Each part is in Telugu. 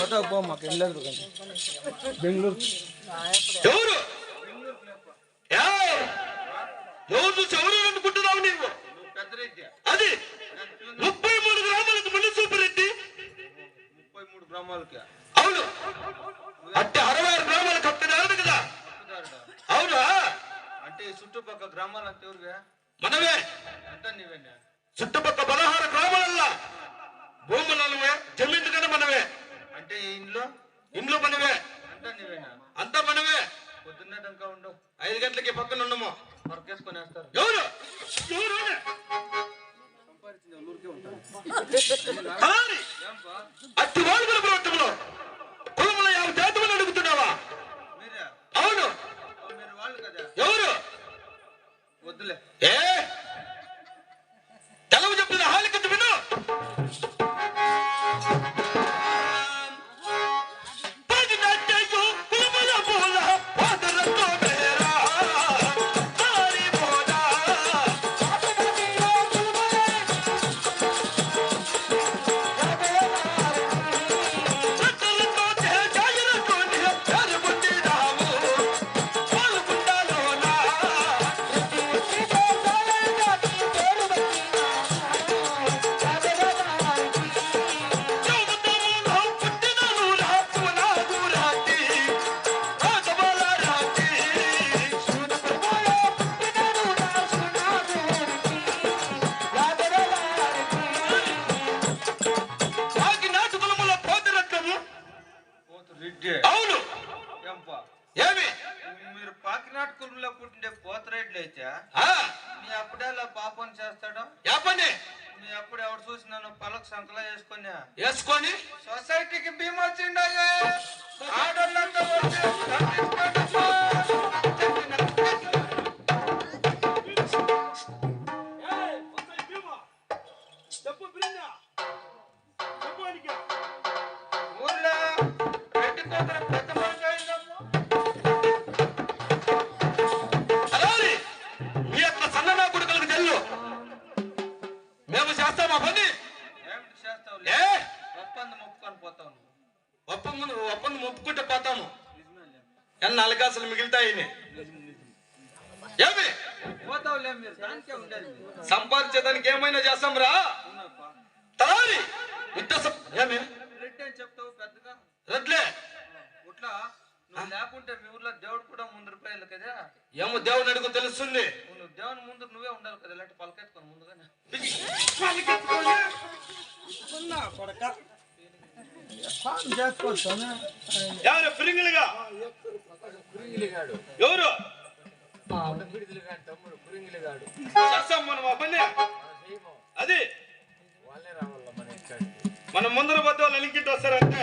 ఫోటో పో మాకు వెళ్ళదు బెంగళూరు. ఎవరు? ఏయ్! ఎవరు ఎవరు అనుకుంటున్నావు నీవు? అది ముప్పై మూడు గ్రామాలకు మళ్ళీ సూపర్ రెడ్డి ముప్పై మూడు గ్రామాలకి అవును. అంటే అరవై ఆరు గ్రామాలకు కప్పినారు కదా. అవునా? అంటే చుట్టుపక్కల గ్రామాలంతా ఎవరుగా మనమే అంతా నీవేనా. చుట్టుపక్కల పదహారు గ్రామాలల్లా. భూములమే జమీన్ కదా మనమే అంటే ఈ ఇంట్లో ఇండ్లు మనమే అంతా మనమే పొద్దున్నే డంకా ఉండు. ఐదు గంటలకి పక్కన ఉన్నాము మరకేసుకొని వేస్తారు. ఎవరు? ఎవరు? పాపం చేస్తాడు? యాపని మీ అప్పుడు ఎవరు చూసి నన్ను పలక సంకలా వేసుకొని వేసుకొని? సొసైటీకి బీమా వచ్చిండగా ఆడోళ్ళంతా. ఊర్లో రెడ్డి కూతురు ఒప్పందం ఒప్పుకొని పోతావు నువ్వు. ఒప్పందం ఒప్పందం ఒప్పుకుంటే పోతాము. ఎన్న ఏమి? ఉండేది మీరు. సంపాదించేదానికి ఏమైనా చేస్తాం రా. తలారి! ఏమి? చెప్తావు పెద్దగా? రెడ్లే? ఉట్లా? నువ్వు లేకుంటే మీ ఊర్లో దేవుడు కూడా ముందు రూపాయలు కదా? ఏమో దేవుని అడుగు తెలుస్తుంది. నువ్వు దేవుని ముందు నువ్వే ఉండాలి కదా ఇలాంటి పలకెత్తుకొని ముందుగానే. ఎవరు ఫిరింగిలిగా ఎవరు? అది. మన ముందర పోతే వాళ్ళు ఎలింకింటి వస్తారంటే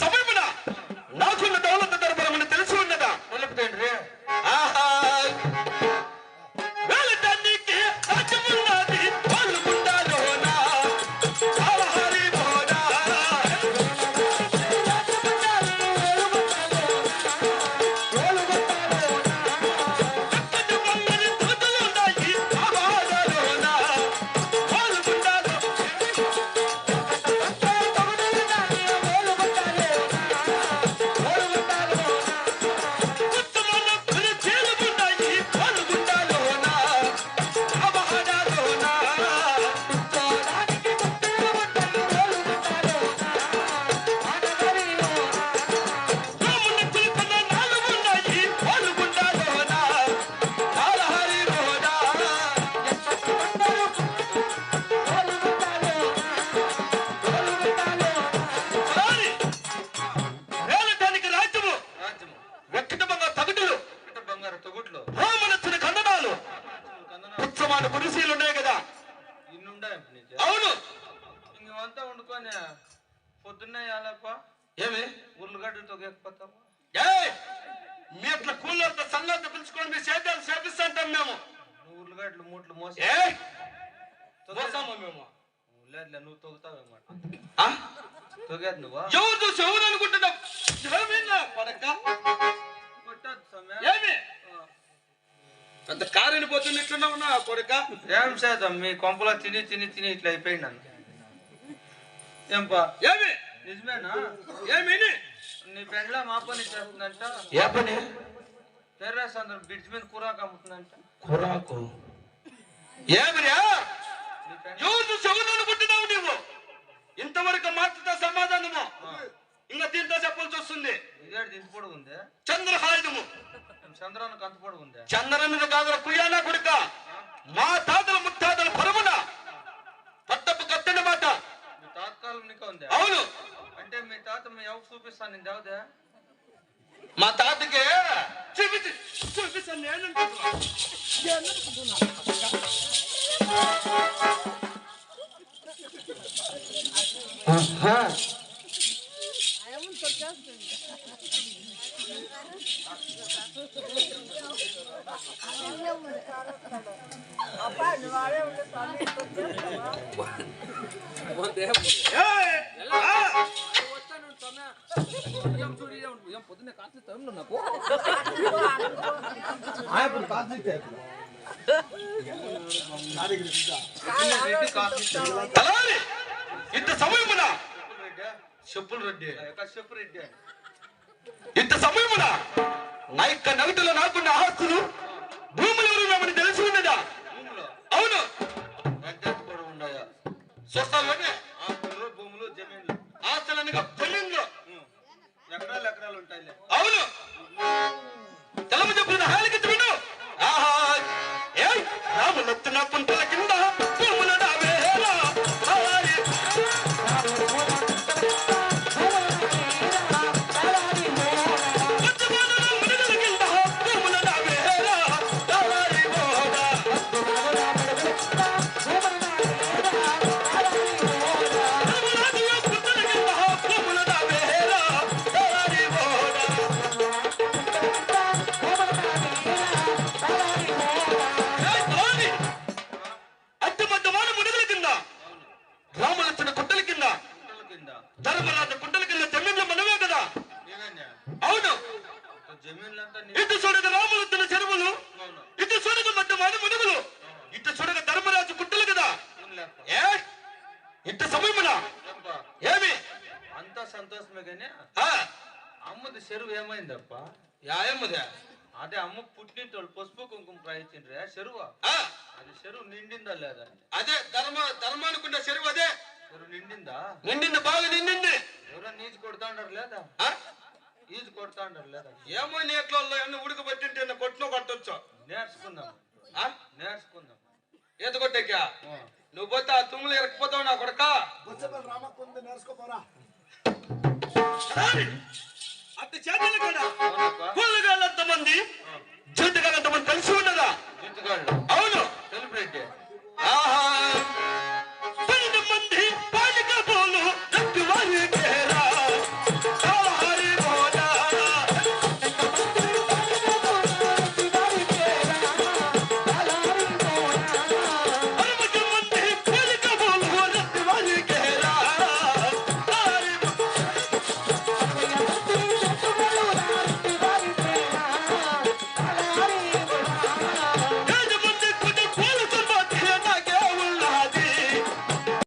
సమయమున అవును. ఇంకంతా వండుకొని పొద్దున్నే వేయాలప్ప ఏమి? ఉర్లగడ్డ తొగకపోతావు ఏ మీ అట్లా కూలంత సంఘంతో పిలుచుకొని మీ సేద్యాలు చేపిస్తాంటాం మేము. ఉర్లగడ్డలు మూట్లు మోసి. మోసామా మేము? లేదు నువ్వు తొగుతావేమాట? తొగేది నువ్వా? ఎవరు చూసి ఎవరు అనుకుంటున్నావు? ఏమి పెద్ద కారుని పోతుంది ఇట్లా ఉన్నా కొడుక? ఏం చేద్దాం మీ కొంపలో తిని తిని తిని ఇట్లా అయిపోయింది నన్ను ఏంపా? ఏమి? నిజమేనా? ఏమి నీ పెండ్ల మా పని చేస్తుందంట. ఏ పని? టెర్రస్ అందరం బ్రిడ్జ్ మీద కూరాకు అమ్ముతుందంట. కురాకు? ఏమిరా నీ పెండ్ల. ఎవరు చెవులను పుట్టినావు నీవు. ఇంతవరకు మాటతో సమాధానము? ఇంకా దీంతో చెప్పాల్సి వస్తుంది ఇదే ఇంత పొడుగు ఉందే. చంద్రహాయుధము చంద్రానికి అంత పొడుగు ఉందే? కాదు కుయ్యానా కొడుక? మా తాతల ముత్తాతల పరమున పట్టపు కట్టని మాట. మీ తాత్కాలం నీకు ఉందే? అవును. అంటే మీ తాత మీ ఎవరు చూపిస్తాను నేను దేవదే మా తాతకి చూపించి చూపిస్తాను నేను ఏయ్! ఆ! నాకు కాఫీ తలారి ఇంత సమయమున రెడ్డి చెప్పులు రెడ్డి చెప్పు రెడ్డి ఇంత సమయమున నా యొక్క నగదులో నాకున్న ఆస్తులు భూములు. ఎవరు తెలిసి ఉన్నదా అవును ఎంత ఇటు చూడగ రామలక్ష్మణ చెరువులు ఇటు చూడగ మడ్డமான మునుగులు ఇటు చూడగ ధర్మరాజు కుంటలు కదా. ఏ? ఇంత సమయమున? ఏమి? అంతా సంతోషమే కానీ అమ్మది చెరువు ఏమైందప్ప? యాయమ్మదే అదే అమ్మ పుట్టింటోళ్ళు పసుపు కుంకుమ ప్రయత్నిండ్రే చెరువు? ఆ, అది చెరువు నిండిందా లేదా అదే ధర్మ ధర్మానుకున్న చెరువు అదే. చెరువు నిండిందా? నిండింది బాగా నిండింది. ఎవరో నీచు కొడతాండారు లేదా? ఆ, ఈజు కొడతాండారు లేదా? ఏమో నీట్లో ఎన్ని ఉడకబెట్టింటే నిన్ను కొట్టిన కొట్టొచ్చు? నేర్చుకుందాం. ఆ? నేర్చుకుందాం. ఈత కొట్టేకా నువ్వు పోతే ఆ తుమ్ములు ఎరకపోతావు నా కొడక? బుచ్చపల్లి నేర్చుకోపోరా. అంత మంది కూడా? అవునప్పా. మంది జంతుగాలంత కలిసి ఉండదా? జుట్టుగాళ్ళు